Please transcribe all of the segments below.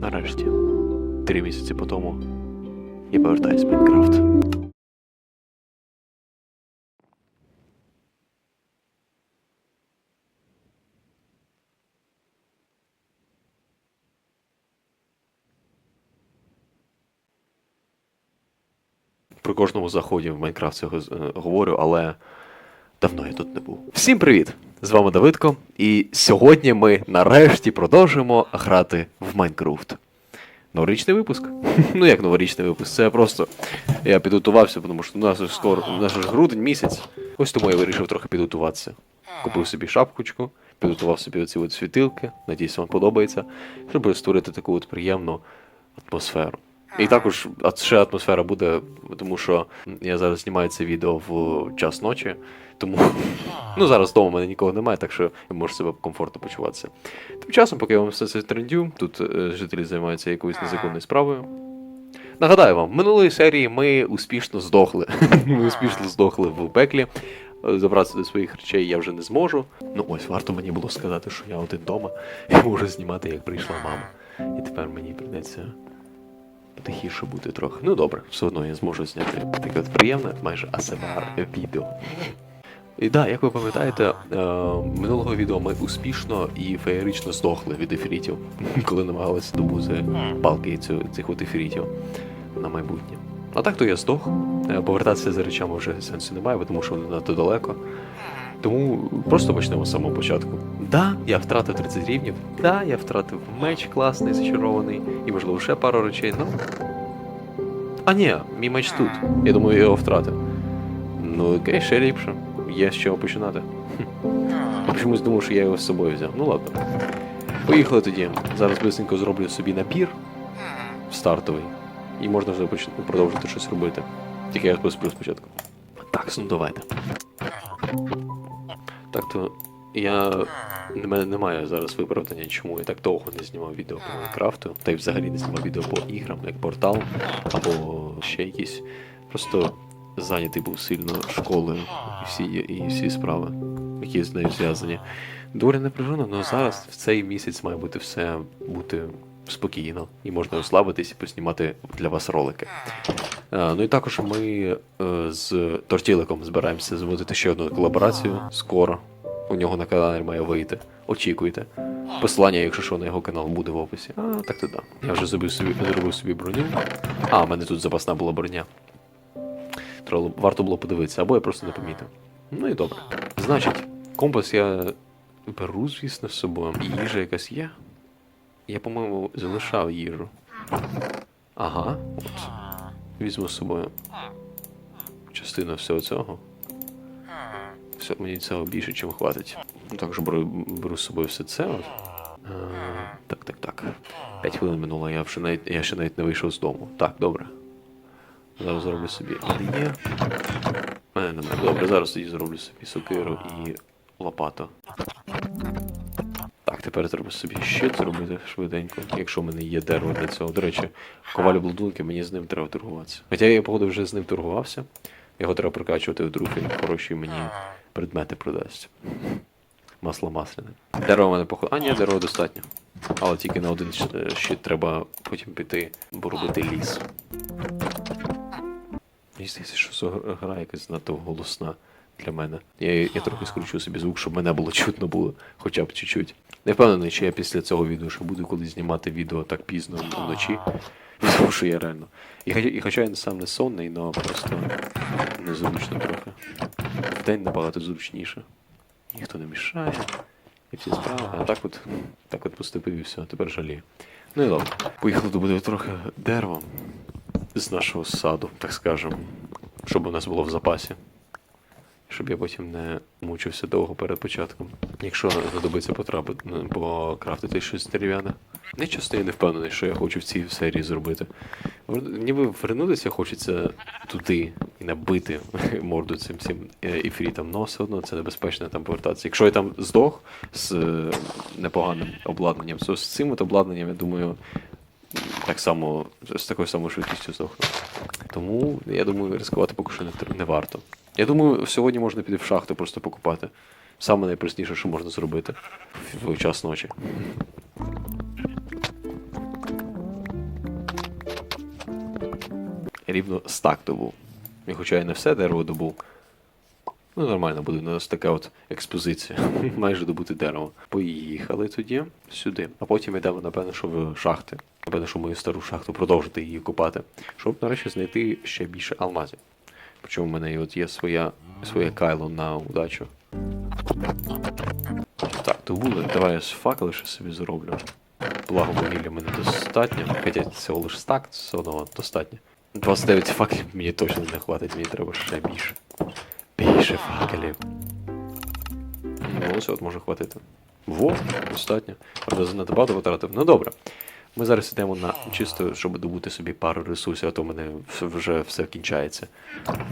Нарешті, три місяці по тому, я повертаюсь в Майнкрафт. При кожному заході в Майнкрафт цього е, говорю, але давно я тут не був. Всім привіт! З вами Давидко, і сьогодні ми нарешті продовжуємо грати в Майнкрафт. Новорічний випуск. Ну як новорічний випуск? Це просто я підготувався, тому що у нас ж скоро у нас ж грудень місяць. Ось тому я вирішив трохи підготуватися. Купив собі шапочку, підготував собі оці от світилки, надіюсь, вам подобається, щоб створити таку от приємну атмосферу. І також ще атмосфера буде, тому що я зараз знімаю це відео в час ночі, тому ну зараз вдома в мене нікого немає, так що я можу себе комфортно почуватися. Тим часом, поки я вам все це трендю, тут е, жителі займаються якоюсь незаконною справою. Нагадаю вам, в минулої серії ми успішно здохли. ми успішно здохли в пеклі. Забратися до своїх речей я вже не зможу. Ну ось, варто мені було сказати, що я один вдома і можу знімати, як прийшла мама. І тепер мені прийдеться тихіше бути трохи. Ну добре, все одно я зможу зняти таке от приємне, майже ASMR відео. І так, як ви пам'ятаєте, е, минулого відео ми успішно і феєрично здохли від ефірітів, коли намагалися добути палки цих от ефірітів на майбутнє. А так то я здох. Е, Повертатися за речами вже сенсу немає, тому що вони надто далеко. Тому просто почнемо з самого початку. Да, я втратив 30 рівнів, да, я втратив меч класний, зачарований, і можливо ще пару речей, ну. А ні, мій меч тут. Я думаю, я його втратив. Ну окей, ще ліпше. Є з чого починати. Чомусь думав, що я його з собою взяв. Ну ладно. Поїхали тоді. Зараз бисенько зроблю собі набір стартовий. І можна вже поч- продовжити щось робити. Тільки я посплю спочатку. Так, ну давайте. Так то я не немає зараз виправдання, чому я так довго не знімав відео по Майнкрафту, та й взагалі не знімав відео по іграм, як портал, або ще якісь. Просто зайнятий був сильно школою і всі, і всі справи, які з нею зв'язані. Доволі напряжено, але зараз в цей місяць має бути все бути спокійно, і можна розслабитись і поснімати для вас ролики. Е, Ну і також ми е, з Тортіликом збираємося заводити ще одну колаборацію скоро. У нього на каналі має вийти. Очікуйте. Посилання, якщо що, на його канал буде в описі. А, так то да. Я вже зробив собі, зробив собі броню. А, в мене тут запасна була броня. Треба, варто було подивитися, або я просто не помітив. Ну і добре. Значить, компас я беру, звісно, з собою. Їжа якась є. Я, по-моєму, залишав їжу. Ага, от. Візьму з собою частину всього цього. Все, мені цього більше, чим хватить. Також беру, беру з собою все це. От. Е, так, так, так. П'ять хвилин минуло, я, вже навіть, я ще навіть не вийшов з дому. Так, добре. Зараз зроблю собі. У мене немає. Добре, зараз тоді зроблю собі сокиру і лопату. Так, тепер треба собі щит зробити швиденько, якщо в мене є дерево для цього. До речі, коваль блудунки, мені з ним треба торгуватися. Хоча я, походу, вже з ним торгувався. Його треба прокачувати в друг, він хороші мені предмети продасть. Масло масляне. Дерево в мене походу. А, ні, дерева достатньо. Але тільки на один щит треба потім піти, бо робити ліс. Мені здається, що гра якась надто голосна для мене. Я, я трохи скручу собі звук, щоб мене було чутно було хоча б чуть-чуть. Не впевнений, чи я після цього відео ще буду колись знімати відео так пізно вночі. Тому що я реально. І, хоч- і хоча я сам не сонний, але просто незручно трохи. Вдень набагато зручніше. Ніхто не мішає. І всі справи. А так от, так от поступив і все, тепер жалію. Ну і добре. Поїхали добути трохи дерева з нашого саду, так скажемо. Щоб у нас було в запасі. Щоб я потім не мучився довго перед початком. Якщо знадобиться потрапити, ну, покрафтити щось дерев'яне. Не часто я не впевнений, що я хочу в цій серії зробити. Ніби вернутися хочеться туди і набити морду цим всім е, ефрітам, але все одно це небезпечно там повертатися. Якщо я там здох з е, непоганим обладнанням, то з цим от обладнанням, я думаю, так само, з такою самою швидкістю здохну. Тому я думаю, ризикувати поки що не, не варто. Я думаю, сьогодні можна піти в шахту просто покупати. Саме найпростіше, що можна зробити в час ночі. Рівно стак добув. І хоча я не все дерево добув. Ну, нормально буде, у нас така от експозиція. Майже добути дерево. Поїхали тоді сюди. А потім йдемо, напевно, що в шахти. Напевно, що мою стару шахту продовжити її копати. Щоб нарешті знайти ще більше алмазів. Причому в мене от є своя, своє кайло на удачу. Так, то буде. Давай я з факели ще собі зроблю. Благо вугілля мене достатньо. Хоча всього лише стак, все одно достатньо. 29 факелів мені точно не хватить, мені треба ще більше. Більше факелів. Ну, ось от може хватити. Во, достатньо. Правда, занадто багато потратив. Ну добре. Ми зараз йдемо на чисто, щоб добути собі пару ресурсів, а то в мене вже все кінчається.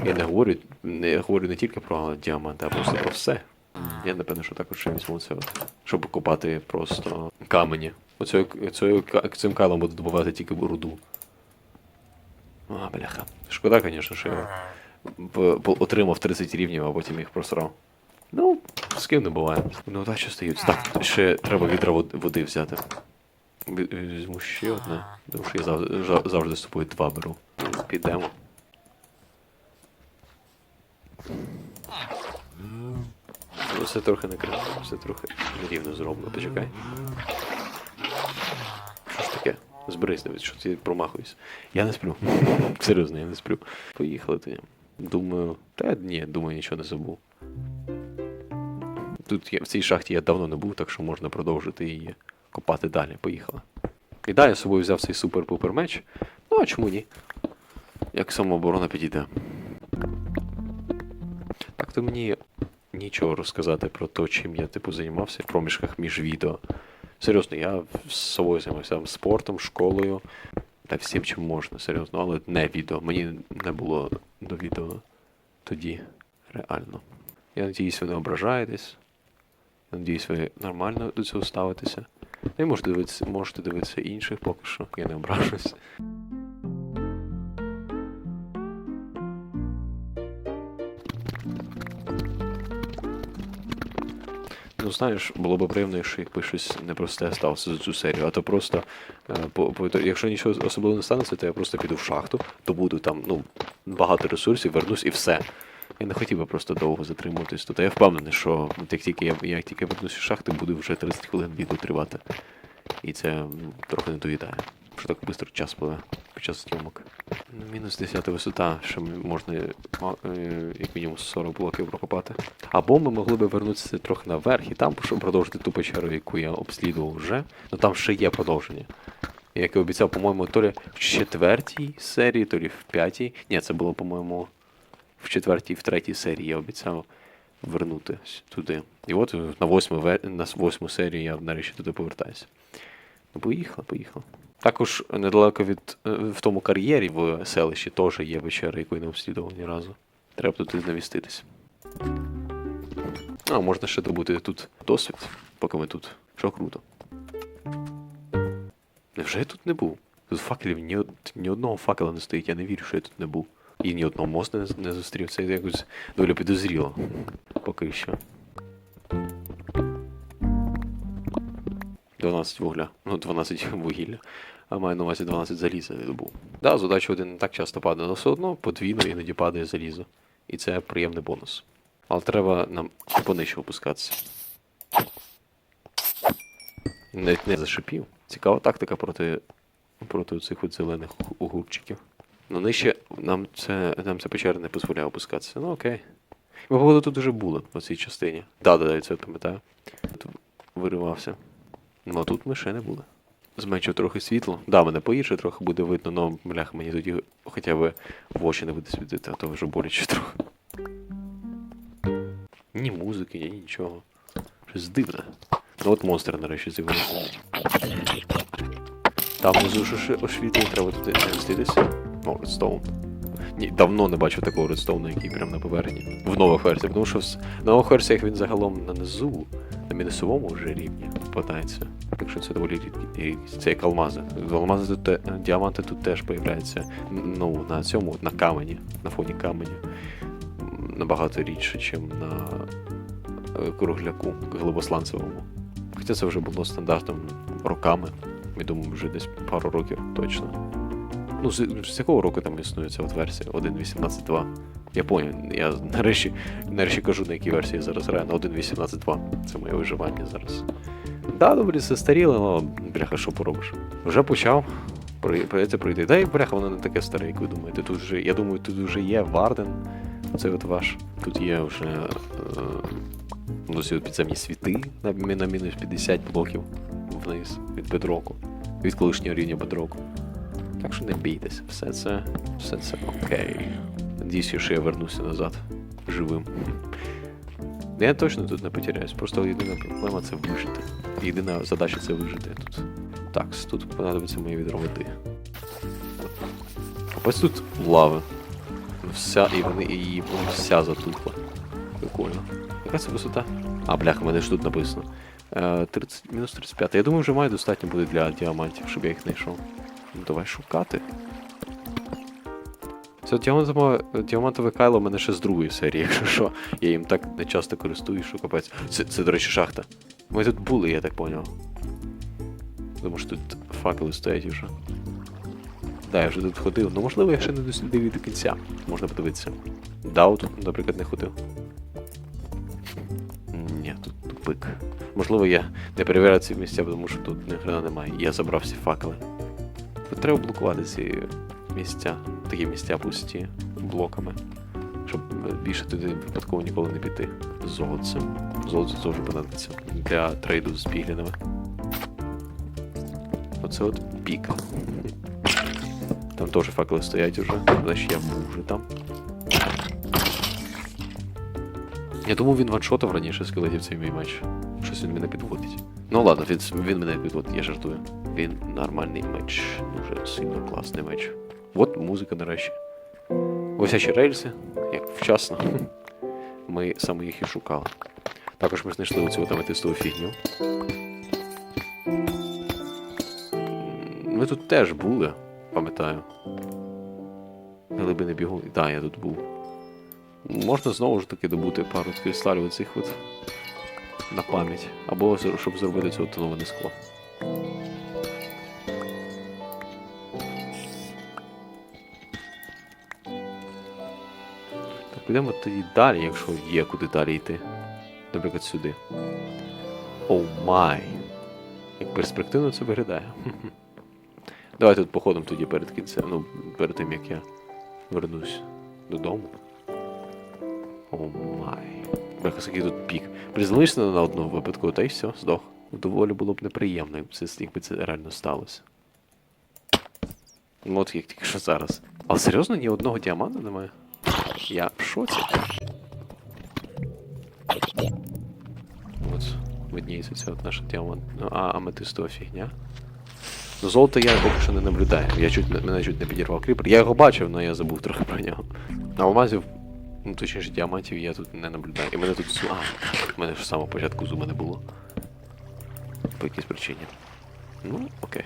Я не говорю, я говорю не тільки про діаманти, а просто про все. Я напевно, що також ще візьму це, щоб копати просто камені. Оцею, цим кайлом буду добувати тільки руду. А, бляха. Шкода, звісно, що п- отримав 30 рівнів, а потім їх просрав. Ну, з ким не буває. Ну, удачі стають. Так, ще треба відра води взяти. Візьму ще одне, тому що я завжди, завжди з собою два беру. Підемо. Ну, це трохи не криво, це трохи нерівно зроблено. Почекай. Що ж таке? Зберись, що ти промахуєшся. Я не сплю. Серйозно, я не сплю. Поїхали тоді. Думаю. Та ні, думаю, нічого не забув. Тут я, в цій шахті я давно не був, так що можна продовжити її копати далі. Поїхали. І да, я з собою взяв цей супер-пупер меч. Ну, а чому ні? Як самооборона підійде. Так то мені нічого розказати про те, чим я типу займався в проміжках між відео. Серйозно, я з собою займався спортом, школою та всім чим можна, серйозно, але не відео. Мені не було до відео тоді реально. Я надіюсь, ви не ображаєтесь. Я надіюсь, ви нормально до цього ставитеся. Ну і можете дивитися, можете дивитися інших поки що, я не ображусь. Ну, знаєш, було б приємно, якщо якби щось непросте сталося за цю серію, а то просто, е, по, по, якщо нічого особливого не станеться, то я просто піду в шахту, добуду там ну, багато ресурсів, вернусь і все. Я не хотів би просто довго затримуватись тут. Я впевнений, що як тільки я, як тільки вернусь з шахти, буде вже 30 хвилин відео тривати. І це трохи не доїдає. Що так швидко час пливе під час зйомок. Ну, мінус 10 висота, що можна е, як мінімум 40 блоків прокопати. Або ми могли би вернутися трохи наверх і там щоб продовжити ту печеру, яку я обслідував вже. Ну там ще є продовження. Як і обіцяв, по-моєму, то лі в четвертій серії, то лі в п'ятій. Ні, це було, по-моєму, в четвертій, в третій серії я обіцяв вернутися туди. І от на восьму, на восьму серію я нарешті туди повертаюся. Ну, поїхали, поїхали. Також недалеко від е, в тому кар'єрі в селищі теж є вечера, яку я не обслідував ні разу. Треба туди навіститися. А, можна ще добути тут досвід, поки ми тут. Що круто. Невже я тут не був? Тут факелів ні, ні одного факела не стоїть, я не вірю, що я тут не був. І ні одного мосту не, не зустрів. Це якось доволі підозріло. Поки що. 12 вугля. Ну, 12 вугілля. А маю на увазі 12 заліза я добув. Да, з удачі один не так часто падає, але все одно подвійно іноді падає залізо. І це приємний бонус. Але треба нам понижче опускатися. Навіть не зашипів. Цікава тактика проти, проти цих от зелених огурчиків. Ну, нижче нам це, нам ця печера не дозволяє опускатися. Ну окей. Ми, походу, тут вже були в цій частині. Да, да, да, я це пам'ятаю. Тут виривався. Ну, а тут ми ще не були. Зменшив трохи світло. Да, мене поїжджає, трохи буде видно, но блях мені тоді хоча б в очі не буде світити, а то вже боляче трохи. Ні музики, ні нічого. Щось дивне. Ну от монстр нарешті з'явився. Там внизу ще освітло, треба туди зміститися. О, редстоун. Ні, давно не бачив такого редстоуну, який прямо на поверхні. В нових версіях, тому що в нових версіях він загалом на низу, на мінусовому вже рівні попадається. Так що це доволі рідкі- Це як алмази. Алмази тут діаманти тут теж появляються. Ну, на цьому, на камені, на фоні каменю. М, Набагато рідше, ніж на е, кругляку глибосланцевому. Хоча це вже було стандартом роками. Я думаю, вже десь пару років точно. Ну, з, з якого року там існує ця от версія 1.18.2? Я поняв, я нарешті, нарешті кажу, на якій версії я зараз граю, на 1.18.2. Це моє виживання зараз. Да, добре, це старіло, але бляха, що поробиш. Вже почав. При- пройти. Та й бляха, воно не таке старе, як ви думаєте. Тут вже, я думаю, тут вже є Варден. Це от ваш. Тут є вже е, ну, ці от підземні світи на, на мінус 50 блоків вниз від бедроку. Від колишнього рівня бедроку. Так що не бійтесь, все це, все це окей. Надіюсь, що я вернуся назад живим. Я точно тут не потеряюсь, просто єдина проблема це вижити. Єдина задача це вижити тут. Так, тут понадобиться моє відро води. Ось тут лави. Вся, і вони і її вся затупла. Прикольно. Яка це висота? А, бляха, мене ж тут написано. Е, 30, мінус 35. Я думаю, вже має достатньо буде для діамантів, щоб я їх знайшов. Ну давай шукати. Це діамантове, діамантове кайло в мене ще з другої серії, якщо що. Я їм так не часто користуюсь, що капець. Це, це, до речі, шахта. Ми тут були, я так поняв. Тому що тут факели стоять вже. Да, я вже тут ходив. Ну можливо, я ще не дослідив до кінця. Можна подивитися. Да, тут, наприклад, не ходив. Тупик. Можливо, я не перевіряю ці місця, тому що тут ні хрена немає. Я забрав всі факели. Треба блокувати ці місця, такі місця пусті блоками, щоб більше туди випадково ніколи не піти. Золоце. Золоце теж понадобиться для трейду з піглінами. Оце от пік. Там теж факели стоять уже, значить я був вже там. Я думав, він ваншотав раніше скелетів цей мій меч. Щось він мене підводить. Ну ладно, він, він мене підводить, я жартую. Він нормальний меч. Дуже сильно класний меч. От музика, нарешті. Висячі рельси, як вчасно. Ми саме їх і шукали. Також ми знайшли оцю от аметистову фігню. Ми тут теж були, пам'ятаю. Глибини бігун. Так, да, я тут був. Можна знову ж таки добути пару кристалів оцих от на пам'ять. Або щоб зробити це тоноване скло. Так, підемо тоді далі, якщо є куди далі йти. Наприклад, сюди. Оу май. Як перспективно це виглядає. Хм-хм. Тут походимо тоді перед кінцем, ну, перед тим як я вернусь додому. О май. Бляха, який тут пік. Приземлився на одну випадку, та й все, здох. Доволі було б неприємно, якби це, реально сталося. Ну, От як тільки що зараз. Але серйозно ні одного діаманта немає? Я в шоці. От, видніється ця от наша діамант. Ну, а аметистова фігня. Ну, золото я поки що не наблюдаю. Я чуть, не- мене чуть не підірвав кріпер. Я його бачив, але я забув трохи про нього. Алмазів, ну точніше діамантів я тут не наблюдаю. І мене тут зу- А, в мене ж самого початку зума не було. По якійсь причині. Ну, окей.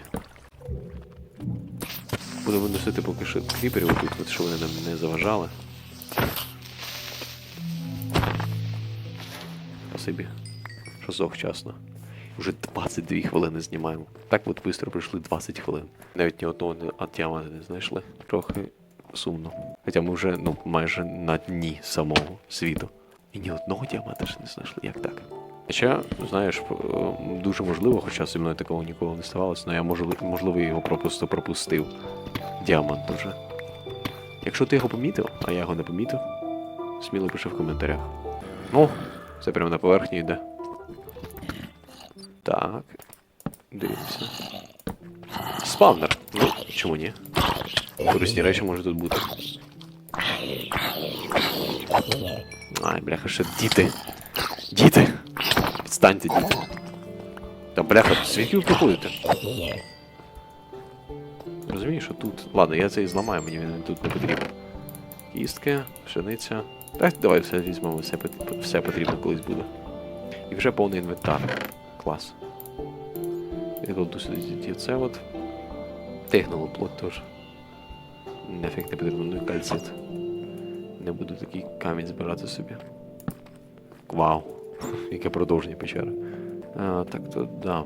Будемо виносити поки що кріперів тут, щоб вони нам не заважали. Спасибі, що завчасно. Вже 22 хвилини знімаємо. Так от швидко пройшли 20 хвилин. Навіть ні одного діаманта не знайшли. Трохи сумно. Хоча ми вже ну, майже на дні самого світу. І ні одного діаманта ще не знайшли. Як так? Хоча, знаєш, дуже можливо, хоча зі мною такого ніколи не ставалося, але я можливо, його просто пропустив. Діамант вже. Якщо ти його помітив, а я його не помітив, сміло пиши в коментарях. Ну, це прямо на поверхні йде. Так. Дивимося. Спавнер. Ну, чому ні? Корисні речі може тут бути. Ай, бляха, ще діти. Діти! Відстаньте, діти. Та бляха, звідки ви приходите? Розумієш, що тут. Ладно, я це і зламаю, мені він тут не потрібен. Кістки, пшениця. Так, давай все візьмемо, все, все потрібно колись буде. І вже повний інвентар. Клас. Я кладу сюди це от. Техноло плот теж. Нафіг не потрібно, ну і кальцит. Не буду такий камінь збирати собі. Вау. Яке продовження печери. А, так то да.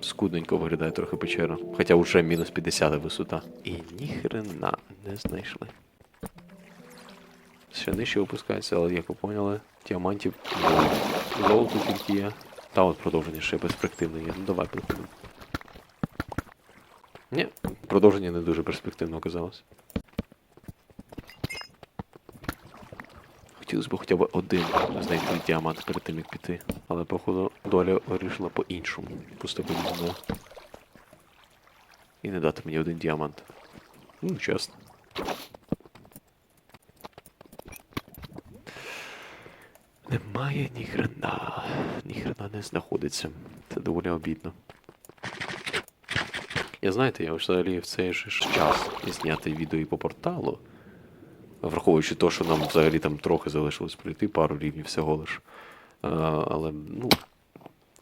Скудненько виглядає трохи печера. Хоча вже мінус 50 висота. І ніхрена не знайшли. Ще нижче опускається, але як ви поняли, діамантів мало. золото тільки є. Та от продовження ще перспективне є. Ну давай приходимо. Ні, продовження не дуже перспективно оказалось. Хотілося б хоча б один знайти діамант перед тим, як піти. Але, походу, доля вирішила по-іншому поступити мною. І не дати мені один діамант. Ну, чесно. Немає ні хрена. Ні хрена не знаходиться. Це доволі обідно. Я знаєте, я взагалі в цей же час зняти відео і по порталу. Враховуючи те, що нам взагалі там трохи залишилось пройти, пару рівнів всього лиш. А, але, ну,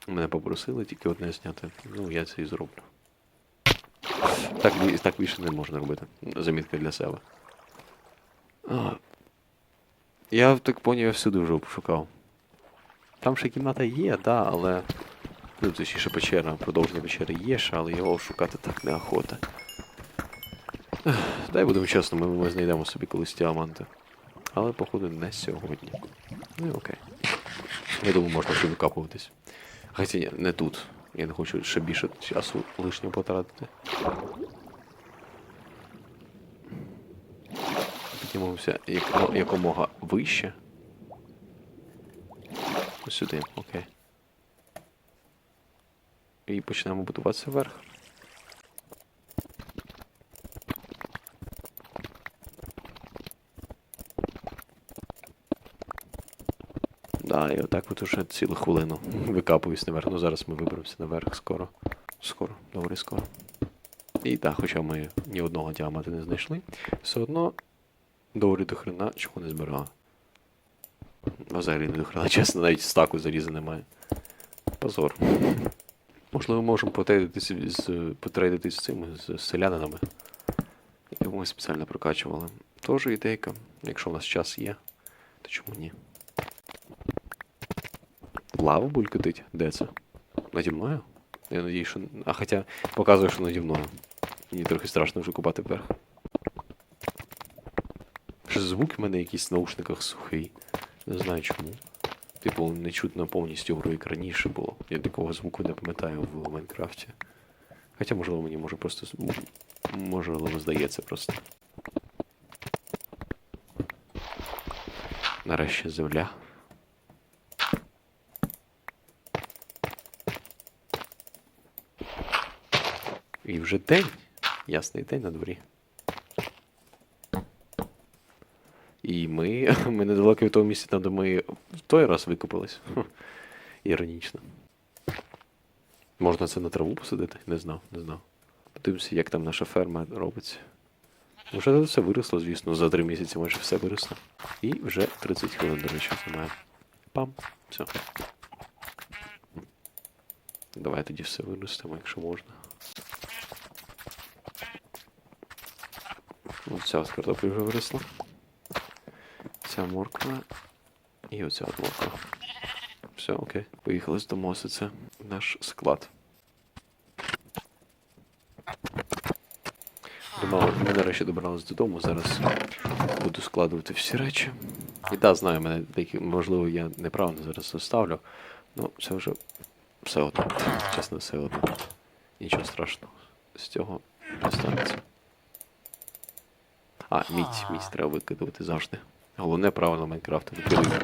мене попросили тільки одне зняти. Ну, я це і зроблю. Так, так більше не можна робити. Замітка для себе. А, я так поняв, я всюди вже пошукав. Там ще кімната є, да, але. Ну, точніше печера, продовження печери є ще, але його шукати так неохота. Дай будемо чесно, ми, знайдемо собі колись діаманти. Але, походу, не сьогодні. Ну і окей. Я думаю, можна ще викапуватись. Хоча ні, не тут. Я не хочу ще більше часу лишнього потратити. Піднімемося як, якомога вище. Ось сюди, окей. І почнемо будуватися вверх. Да, і отак от уже цілу хвилину викапуюсь наверх. Ну зараз ми виберемося наверх скоро. Скоро, доволі скоро. І так, хоча ми ні одного діаманта не знайшли, все одно доволі до хрена чого не збирали. Взагалі не до хрена, чесно, навіть стаку заліза немає. Позор. Можливо, можемо потрейдитися з, потрейдитись з цими з селянинами, яких ми спеціально прокачували. Тож ідейка, якщо в нас час є, то чому ні? Лава булькотить? Де це? Наді мною? Я надію, що. А хоча показує, що наді мною. Мені трохи страшно вже купати вверх. Що звук в мене якийсь в наушниках сухий. Не знаю чому. Типу, не чутно повністю гру, як раніше було. Я такого звуку не пам'ятаю в Майнкрафті. Хоча, можливо, мені може просто. Можливо, здається просто. Нарешті земля. І вже день. Ясний день на дворі. І ми, ми недалеко від того місця, де ми в той раз викопались. Хм, Іронічно. Можна це на траву посадити? Не знав, не знав. Подивимося, як там наша ферма робиться. Вже все виросло, звісно, за три місяці майже все виросло. І вже 30 хвилин, до речі, знімаємо. Пам. Все. Давай тоді все виростемо, якщо можна. Оця от картопля вже виросла. Ця морква. І оця от морква. Все, окей. Поїхали з це наш склад. Думав, ми нарешті добрались додому, зараз буду складувати всі речі. І так, знаю, мене деякі, можливо, я неправильно зараз заставлю. Ну, це вже все одно. Чесно, все одно. Нічого страшного. З цього не станеться. А, мідь, мідь треба викидувати завжди. Головне правило Майнкрафту викидуй.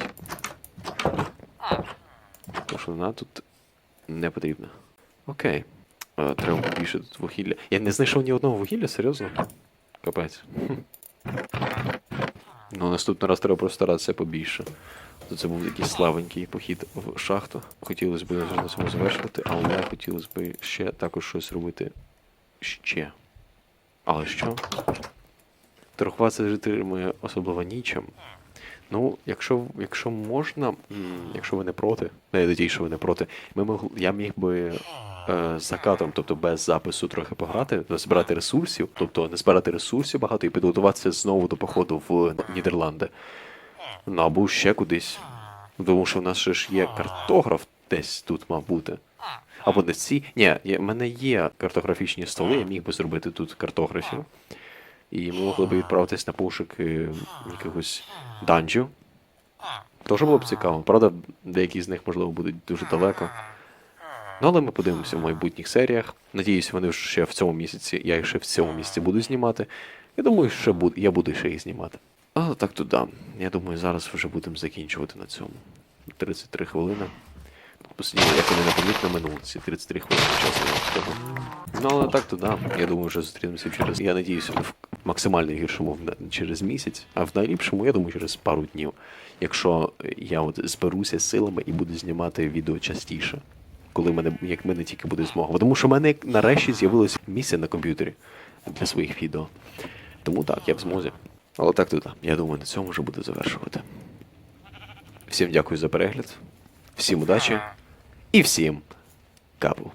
Тому що вона тут не потрібна. Окей. Е, треба більше тут вугілля. Я не знайшов ні одного вугілля, серйозно? Капець. Ну, наступний раз треба постаратися побільше. То це був якийсь славенький похід в шахту. Хотілося б на цьому завершувати, але хотілося б ще також щось робити ще. Але що? Торгуватися з жителями особливо нічим. Ну, якщо, якщо можна, якщо ви не проти, ну, я що ви не проти, ми мог, я міг би е, з закатом, тобто без запису трохи пограти, збирати ресурсів, тобто не збирати ресурсів багато і підготуватися знову до походу в Нідерланди. Ну, або ще кудись. Тому що в нас ще ж є картограф десь тут мав бути. Або десь ці. Ні, в мене є картографічні столи, я міг би зробити тут картографію. І ми могли б відправитись на пошук е, якогось данжів. Теж було б цікаво. Правда, деякі з них, можливо, будуть дуже далеко. Ну, але ми подивимося в майбутніх серіях. Надіюсь, вони ще в цьому місяці, я їх ще в цьому місяці буду знімати. Я думаю, що буду, я буду ще їх знімати. Але так то да. Я думаю, зараз вже будемо закінчувати на цьому. 33 хвилини. Посиділи, як вони непомітно минули ці 33 хвилини часу. Ну, але так то да. Я думаю, вже зустрінемося через. Я надіюся, максимально гіршому через місяць, а в найліпшому, я думаю, через пару днів. Якщо я от зберуся силами і буду знімати відео частіше, коли мене, як мене тільки буде змога. Тому що в мене нарешті з'явилося місце на комп'ютері для своїх відео. Тому так, я в змозі. Але так то. Я думаю, на цьому вже буду завершувати. Всім дякую за перегляд, всім удачі і всім капу.